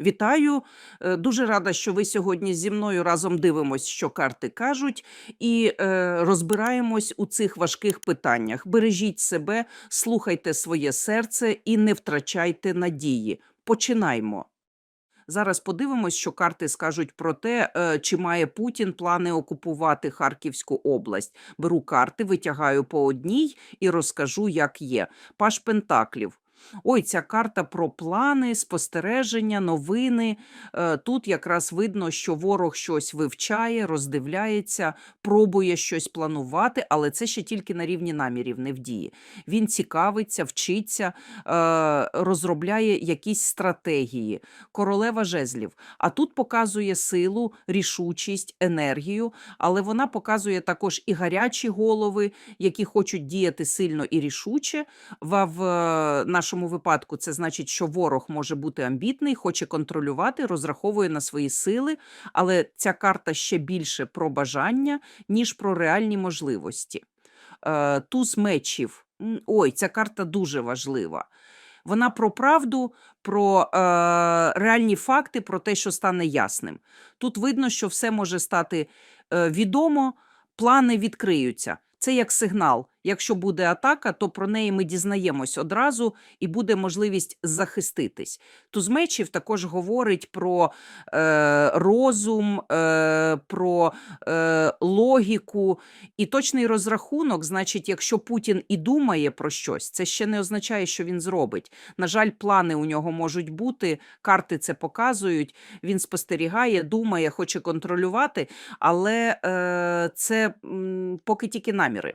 Вітаю! Е, Дуже рада, що ви сьогодні зі мною разом дивимось, що карти кажуть, і е, розбираємось у цих важких питаннях. Бережіть себе, слухайте своє серце і не втрачайте надії. Починаймо. Зараз подивимось, що карти скажуть про те, е, чи має Путін плани окупувати Харківську область. Беру карти, витягаю по одній і розкажу, як є. Паш Пентаклів. Ой, ця карта про плани, спостереження, новини. Е, Тут якраз видно, що ворог щось вивчає, роздивляється, пробує щось планувати, але це ще тільки на рівні намірів, не в дії. Він цікавиться, вчиться, е, розробляє якісь стратегії. Королева жезлів. А тут показує силу, рішучість, енергію, але вона показує також і гарячі голови, які хочуть діяти сильно і рішуче. В, в нашому випадку це значить, що ворог може бути амбітний, хоче контролювати, розраховує на свої сили, але ця карта ще більше про бажання, ніж про реальні можливості. Е, туз мечів. Ой, ця карта дуже важлива. Вона про правду, про е, реальні факти, про те, що стане ясним. Тут видно, що все може стати е, відомо, плани відкриються. Це як сигнал. Якщо буде атака, то про неї ми дізнаємось одразу і буде можливість захиститись. Туз мечів також говорить про е, розум, е, про е, логіку і точний розрахунок. Значить, якщо Путін і думає про щось, це ще не означає, що він зробить. На жаль, плани у нього можуть бути, карти це показують. Він спостерігає, думає, хоче контролювати, але е, це м, поки тільки наміри.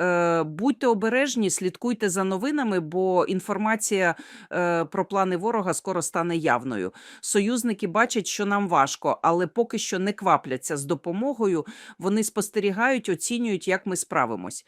Е, будьте обережні, слідкуйте за новинами, бо інформація е, про плани ворога скоро стане явною. Союзники бачать, що нам важко, але поки що не квапляться з допомогою. Вони спостерігають, оцінюють, як ми справимось.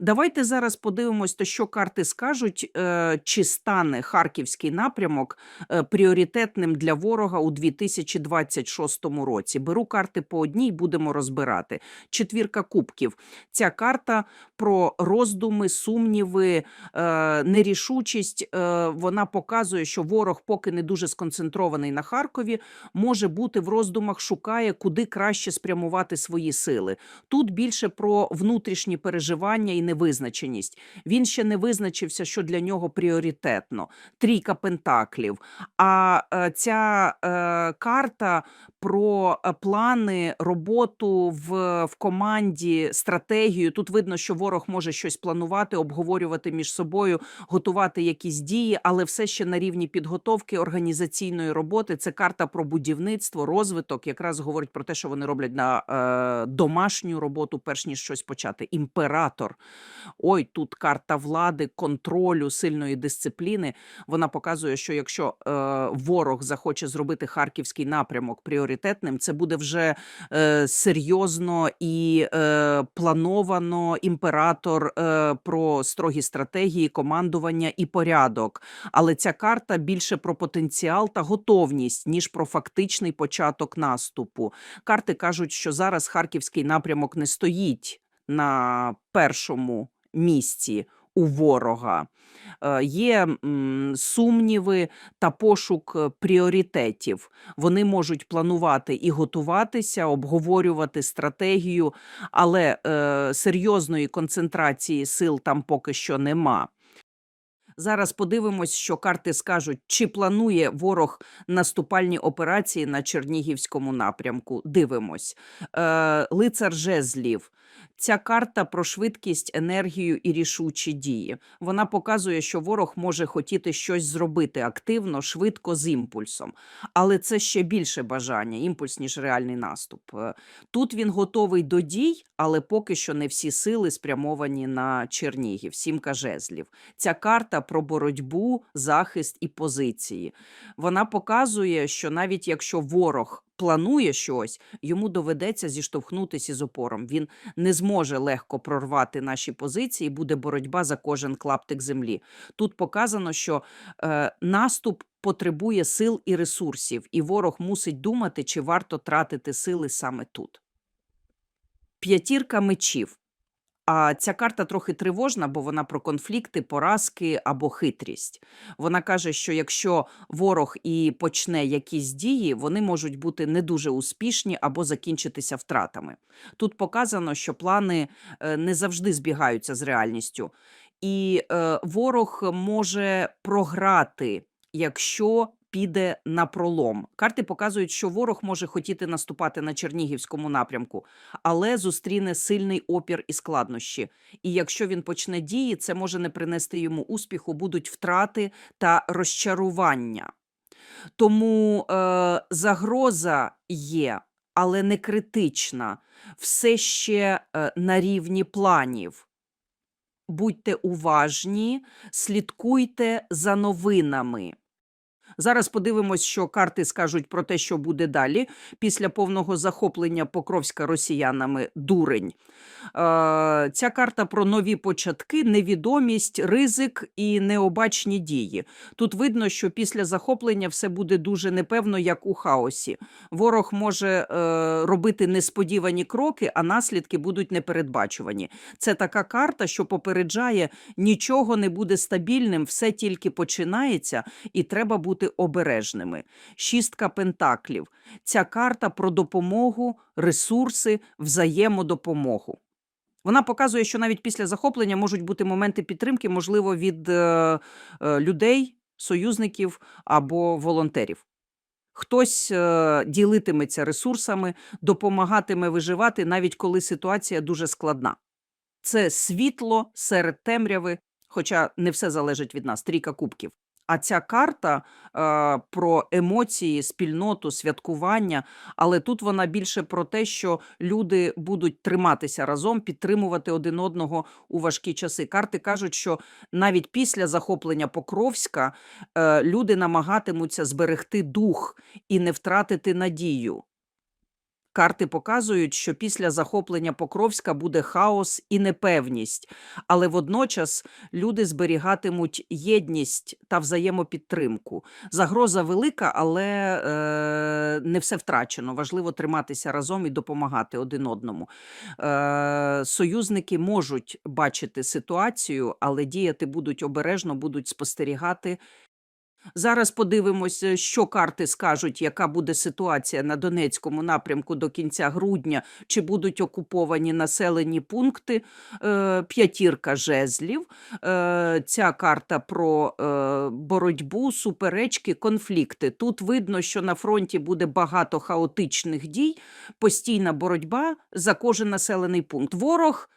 Давайте зараз подивимось, то що карти скажуть, е, чи стане харківський напрямок е, пріоритетним для ворога у 2026 році. Беру карти по одній, будемо розбирати. Четвірка кубків. Ця карта про роздуми, сумніви, е, нерішучість. Вона показує, що ворог, поки не дуже сконцентрований на Харкові, може бути в роздумах, шукає, куди краще спрямувати свої сили. Тут більше про внутрішні переживання і невизначеність. Він ще не визначився, що для нього пріоритетно. Трійка пентаклів. А е, ця е, карта про е, плани, роботу в, в команді, стратегію. Тут видно, що ворог може щось планувати, обговорювати між собою, готувати якісь дії, але все ще на рівні підготовки організаційної роботи. Це карта про будівництво, розвиток. Якраз говорить про те, що вони роблять на е, домашню роботу, перш ніж щось почати. Імператор. Ой, тут карта влади, контролю, сильної дисципліни. Вона показує, що якщо е, ворог захоче зробити харківський напрямок пріоритетним, це буде вже е, серйозно і е, плановано імператор е, про строгі стратегії, командування і порядок. Але ця карта більше про потенціал та готовність, ніж про фактичний початок наступу. Карти кажуть, що зараз харківський напрямок не стоїть на першому місці у ворога. Е, Є сумніви та пошук е, пріоритетів. Вони можуть планувати і готуватися, обговорювати стратегію, але е, серйозної концентрації сил там поки що нема. Зараз подивимось, що карти скажуть, чи планує ворог наступальні операції на Чернігівському напрямку. Дивимось. Е, лицар жезлів. Ця карта про швидкість, енергію і рішучі дії. Вона показує, що ворог може хотіти щось зробити активно, швидко з імпульсом. Але це ще більше бажання, імпульс, ніж реальний наступ. Е, Тут він готовий до дій, але поки що не всі сили спрямовані на Чернігів, сімка жезлів. Ця карта про боротьбу, захист і позиції. Вона показує, що навіть якщо ворог планує щось, йому доведеться зіштовхнутися з опором. Він не зможе легко прорвати наші позиції, буде боротьба за кожен клаптик землі. Тут показано, що е, наступ потребує сил і ресурсів, і ворог мусить думати, чи варто тратити сили саме тут. П'ятірка мечів. А ця карта трохи тривожна, бо вона про конфлікти, поразки або хитрість. Вона каже, що якщо ворог і почне якісь дії, вони можуть бути не дуже успішні або закінчитися втратами. Тут показано, що плани е, не завжди збігаються з реальністю, і е, ворог може програти, якщо піде на пролом. Карти показують, що ворог може хотіти наступати на Чернігівському напрямку, але зустріне сильний опір і складнощі. І якщо він почне дії, це може не принести йому успіху, будуть втрати та розчарування. Тому е, загроза є, але не критична, все ще е, на рівні планів. Будьте уважні, слідкуйте за новинами. Зараз подивимось, що карти скажуть про те, що буде далі після повного захоплення Покровська росіянами дурень. Е, ця карта про нові початки, невідомість, ризик і необачні дії. Тут видно, що після захоплення все буде дуже непевно, як у хаосі. Ворог може е, робити несподівані кроки, а наслідки будуть непередбачувані. Це така карта, що попереджає, нічого не буде стабільним, все тільки починається, і треба бути обережними. Шістка пентаклів. Ця карта про допомогу, ресурси, взаємодопомогу. Вона показує, що навіть після захоплення можуть бути моменти підтримки, можливо, від е, е, людей, союзників або волонтерів. Хтось е, ділитиметься ресурсами, допомагатиме виживати, навіть коли ситуація дуже складна. Це світло серед темряви, хоча не все залежить від нас, трійка кубків. А ця карта е, про емоції, спільноту, святкування, але тут вона більше про те, що люди будуть триматися разом, підтримувати один одного у важкі часи. Карти кажуть, що навіть після захоплення Покровська е, люди намагатимуться зберегти дух і не втратити надію. Карти показують, що після захоплення Покровська буде хаос і непевність, але водночас люди зберігатимуть єдність та взаємопідтримку. Загроза велика, але е, не все втрачено. Важливо триматися разом і допомагати один одному. Е, союзники можуть бачити ситуацію, але діяти будуть обережно, будуть спостерігати. Зараз подивимося, що карти скажуть, яка буде ситуація на Донецькому напрямку до кінця грудня, чи будуть окуповані населені пункти. Е, П'ятірка жезлів. Е, Ця карта про е, боротьбу, суперечки, конфлікти. Тут видно, що на фронті буде багато хаотичних дій, постійна боротьба за кожен населений пункт. Ворог.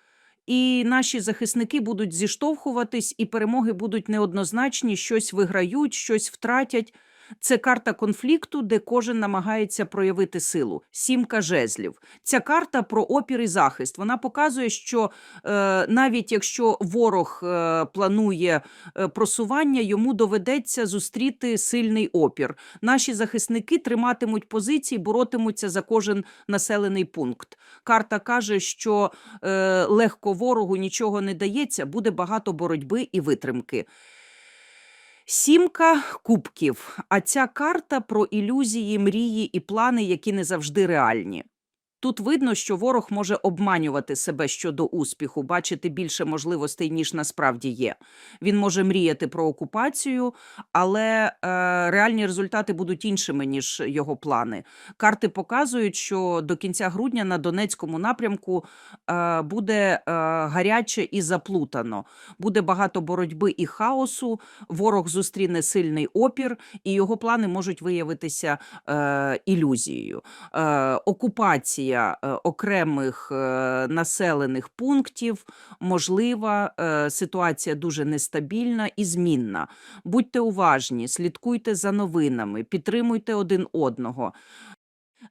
І наші захисники будуть зіштовхуватись, і перемоги будуть неоднозначні, щось виграють, щось втратять. Це карта конфлікту, де кожен намагається проявити силу. Сімка жезлів. Ця карта про опір і захист. Вона показує, що е, навіть якщо ворог е, планує е, просування, йому доведеться зустріти сильний опір. Наші захисники триматимуть позиції, боротимуться за кожен населений пункт. Карта каже, що е, легко ворогу нічого не дається, буде багато боротьби і витримки. Сімка кубків. А ця карта про ілюзії, мрії і плани, які не завжди реальні. Тут видно, що ворог може обманювати себе щодо успіху, бачити більше можливостей, ніж насправді є. Він може мріяти про окупацію, але е, реальні результати будуть іншими, ніж його плани. Карти показують, що до кінця грудня на Донецькому напрямку е, буде е, гаряче і заплутано. Буде багато боротьби і хаосу. Ворог зустріне сильний опір, і його плани можуть виявитися е, ілюзією. Е, окупація е, окремих е, населених пунктів можлива, е, ситуація дуже нестабільна і змінна. Будьте уважні, слідкуйте за новинами, підтримуйте один одного.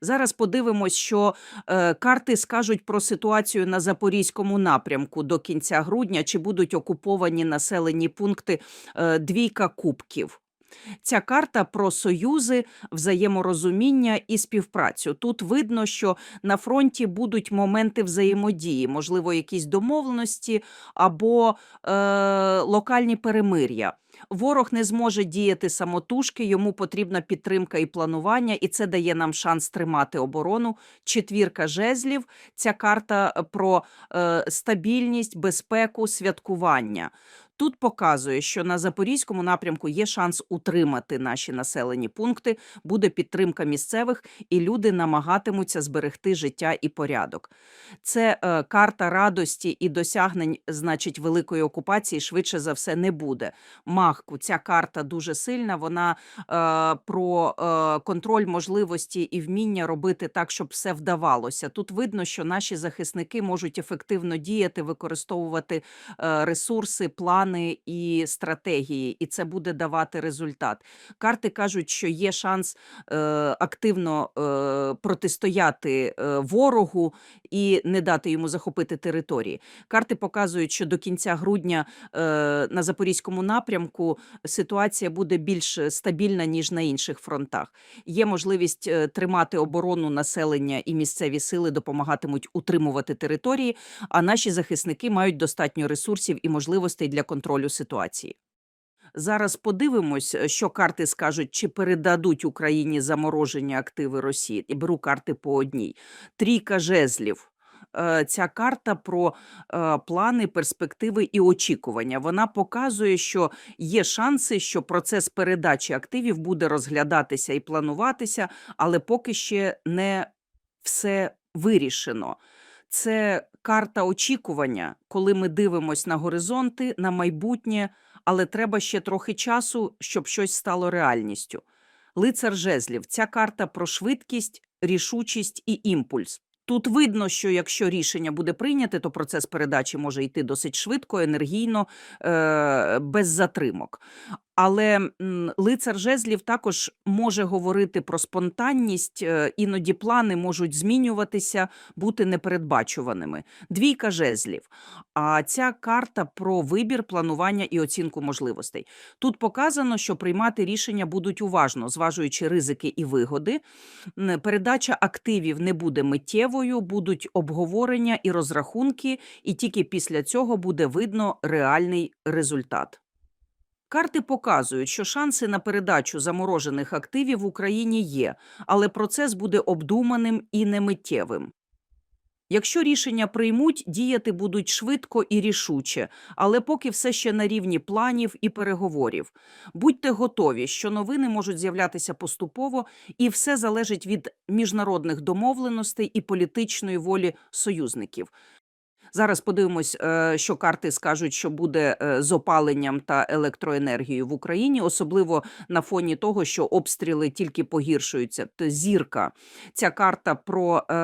Зараз подивимось, що е, карти скажуть про ситуацію на Запорізькому напрямку до кінця грудня, чи будуть окуповані населені пункти е, двійка кубків. Ця карта про союзи, взаєморозуміння і співпрацю. Тут видно, що на фронті будуть моменти взаємодії, можливо, якісь домовленості або е, локальні перемир'я. Ворог не зможе діяти самотужки, йому потрібна підтримка і планування, і це дає нам шанс тримати оборону. Четвірка жезлів ця карта е, про е, стабільність, безпеку, святкування. Тут показує, що на запорізькому напрямку є шанс утримати наші населені пункти, буде підтримка місцевих, і люди намагатимуться зберегти життя і порядок. Це е, карта радості і досягнень, значить, великої окупації швидше за все не буде. Махку, ця карта дуже сильна. Вона е, про е, контроль можливості і вміння робити так, щоб все вдавалося. Тут видно, що наші захисники можуть ефективно діяти, використовувати е, ресурси, плани і стратегії, і це буде давати результат. Карти кажуть, що є шанс е, активно е, протистояти е, ворогу і не дати йому захопити території. Карти показують, що до кінця грудня е, на запорізькому напрямку ситуація буде більш стабільна ніж на інших фронтах. Є можливість е, тримати оборону населення і місцеві сили допомагатимуть утримувати території. А наші захисники мають достатньо ресурсів і можливостей для контролю ситуації. Зараз подивимось, е, що карти скажуть, чи передадуть Україні заморожені активи Росії. І беру карти по одній. Трійка жезлів. Е, Ця карта про е, плани, перспективи і очікування. Вона показує, що є шанси, що процес передачі активів буде розглядатися і плануватися, але поки ще не все вирішено. Це карта очікування, коли ми дивимось на горизонти, на майбутнє, але треба ще трохи часу, щоб щось стало реальністю. Лицар жезлів ця карта про швидкість, рішучість і імпульс. Тут видно, що якщо рішення буде прийняте, то процес передачі може йти досить швидко, енергійно, е- без затримок. Але лицар жезлів також може говорити про спонтанність, е, іноді плани можуть змінюватися, бути непередбачуваними. Двійка жезлів. А ця карта про вибір, планування і оцінку можливостей. Тут показано, що приймати рішення будуть уважно, зважуючи ризики і вигоди. Передача активів не буде миттєвою, будуть обговорення і розрахунки, і тільки після цього буде видно реальний результат. Карти показують, що шанси на передачу заморожених активів в Україні є, але процес буде обдуманим і немиттєвим. Якщо рішення приймуть, діяти будуть швидко і рішуче, але поки все ще на рівні планів і переговорів. Будьте готові, що новини можуть з'являтися поступово, і все залежить від міжнародних домовленостей і політичної волі союзників. Зараз подивимось, е, що карти скажуть, що буде е, з опаленням та електроенергією в Україні, особливо на фоні того, що обстріли тільки погіршуються. Т- Зірка. Ця карта про е,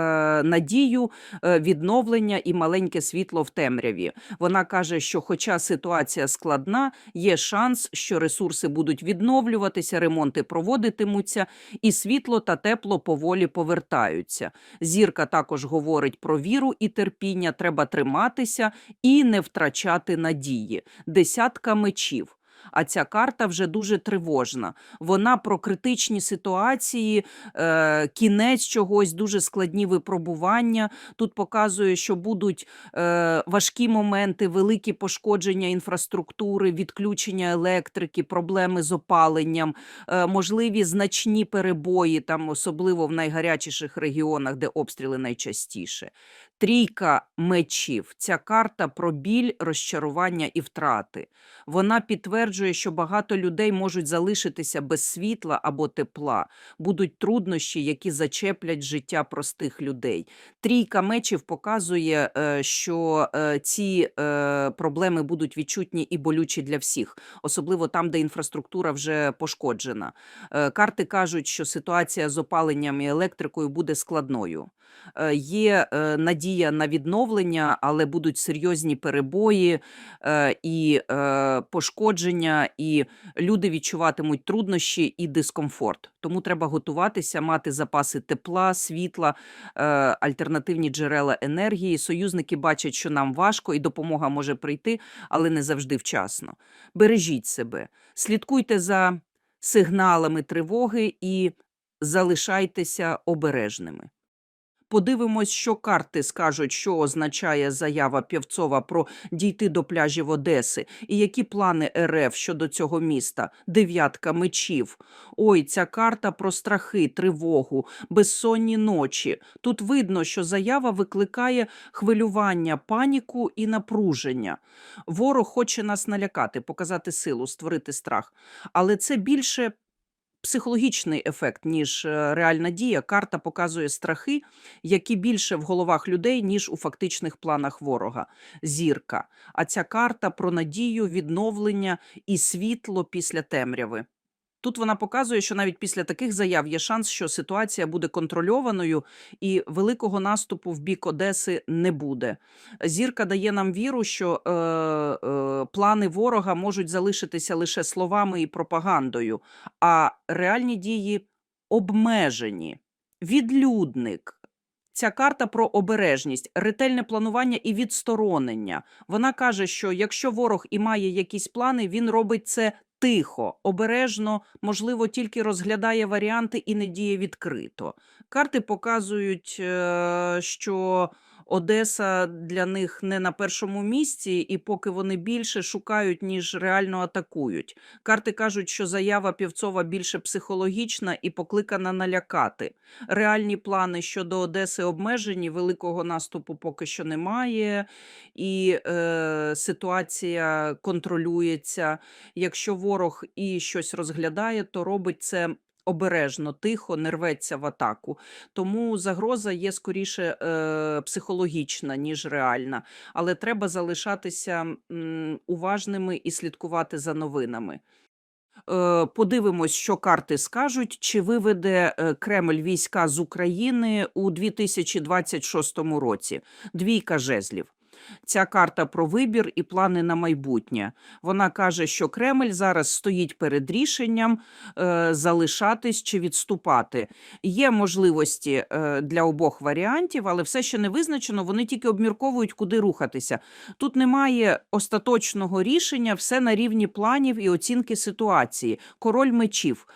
надію, відновлення і маленьке світло в темряві. Вона каже, що, хоча ситуація складна, є шанс, що ресурси будуть відновлюватися, ремонти проводитимуться, і світло та тепло поволі повертаються. Зірка також говорить про віру і терпіння. Треба триматися і не втрачати надії. Десятка мечів. А ця карта вже дуже тривожна. Вона про критичні ситуації, е, кінець чогось, дуже складні випробування. Тут показує, що будуть е, важкі моменти, великі пошкодження інфраструктури, відключення електрики, проблеми з опаленням, е, можливі значні перебої, там особливо в найгарячіших регіонах, де обстріли найчастіше. Трійка мечів. Ця карта про біль, розчарування і втрати. Вона підтверджує, що багато людей можуть залишитися без світла або тепла, будуть труднощі, які зачеплять життя простих людей. Трійка мечів показує, е, що е, ці е, проблеми будуть відчутні і болючі для всіх, особливо там, де інфраструктура вже пошкоджена. Карти кажуть, що ситуація з опаленням і електрикою буде складною. Є надія на відновлення, але будуть серйозні перебої і е, пошкодження, і люди відчуватимуть труднощі і дискомфорт. Тому треба готуватися, мати запаси тепла, світла, е, альтернативні джерела енергії. Союзники бачать, що нам важко, і допомога може прийти, але не завжди вчасно. Бережіть себе, слідкуйте за сигналами тривоги і залишайтеся обережними. Подивимось, що карти скажуть, що означає заява Пєвцова про дійти до пляжів Одеси, і які плани РФ щодо цього міста. Дев'ятка мечів. Ой, ця карта про страхи, тривогу, безсонні ночі. Тут видно, що заява викликає хвилювання, паніку і напруження. Ворог хоче нас налякати, показати силу, створити страх. Але це більше психологічний ефект, ніж е, реальна дія. Карта показує страхи, які більше в головах людей, ніж у фактичних планах ворога. Зірка. А ця карта про надію, відновлення і світло після темряви. Тут вона показує, що навіть після таких заяв є шанс, що ситуація буде контрольованою і великого наступу в бік Одеси не буде. Зірка дає нам віру, що е, е, плани ворога можуть залишитися лише словами і пропагандою, а реальні дії обмежені. Відлюдник. Ця карта про обережність, ретельне планування і відсторонення. Вона каже, що якщо ворог і має якісь плани, він робить це тихо, обережно, можливо, тільки розглядає варіанти і не діє відкрито. Карти показують, е, що Одеса для них не на першому місці, і поки вони більше шукають, ніж реально атакують. Карти кажуть, що заява Півцова більше психологічна і покликана налякати. Реальні плани щодо Одеси обмежені, великого наступу поки що немає, і е, ситуація контролюється. Якщо ворог і щось розглядає, то робить це. Обережно, тихо, не рветься в атаку. Тому загроза є скоріше е, психологічна, ніж реальна. Але треба залишатися м, уважними і слідкувати за новинами. Е, Подивимось, що карти скажуть, чи виведе е, Кремль війська з України у 2026 році. Двійка жезлів. Ця карта про вибір і плани на майбутнє. Вона каже, що Кремль зараз стоїть перед рішенням е, залишатись чи відступати. Є можливості е, для обох варіантів, але все ще не визначено. Вони тільки обмірковують, куди рухатися. Тут немає остаточного рішення, все на рівні планів і оцінки ситуації. Король мечів.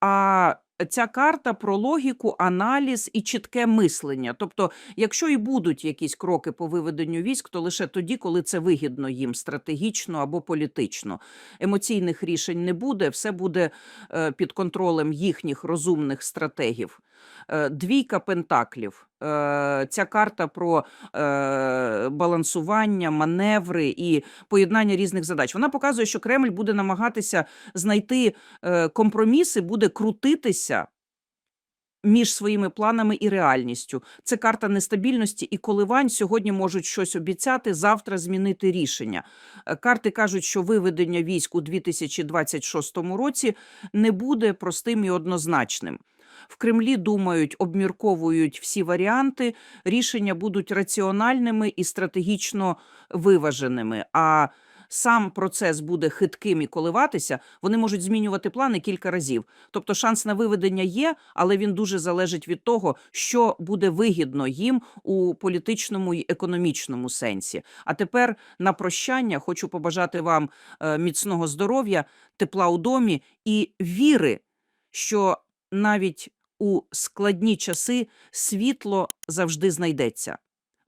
А ця карта про логіку, аналіз і чітке мислення. Тобто, якщо і будуть якісь кроки по виведенню військ, то лише тоді, коли це вигідно їм стратегічно або політично. Емоційних рішень не буде, все буде е, під контролем їхніх розумних стратегів. Е, Двійка пентаклів. Е, Ця карта про е, балансування, маневри і поєднання різних задач. Вона показує, що Кремль буде намагатися знайти компроміси, буде крутитися між своїми планами і реальністю. Це карта нестабільності і коливань. Сьогодні можуть щось обіцяти, завтра змінити рішення. Карти кажуть, що виведення військ у 2026 році не буде простим і однозначним. В Кремлі думають, обмірковують всі варіанти, рішення будуть раціональними і стратегічно виваженими. А сам процес буде хитким і коливатися, вони можуть змінювати плани кілька разів. Тобто шанс на виведення є, але він дуже залежить від того, що буде вигідно їм у політичному і економічному сенсі. А тепер на прощання хочу побажати вам е, міцного здоров'я, тепла у домі і віри, що навіть у складні часи світло завжди знайдеться.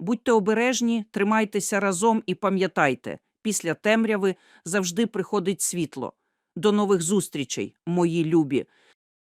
Будьте обережні, тримайтеся разом і пам'ятайте, після темряви завжди приходить світло. До нових зустрічей, мої любі.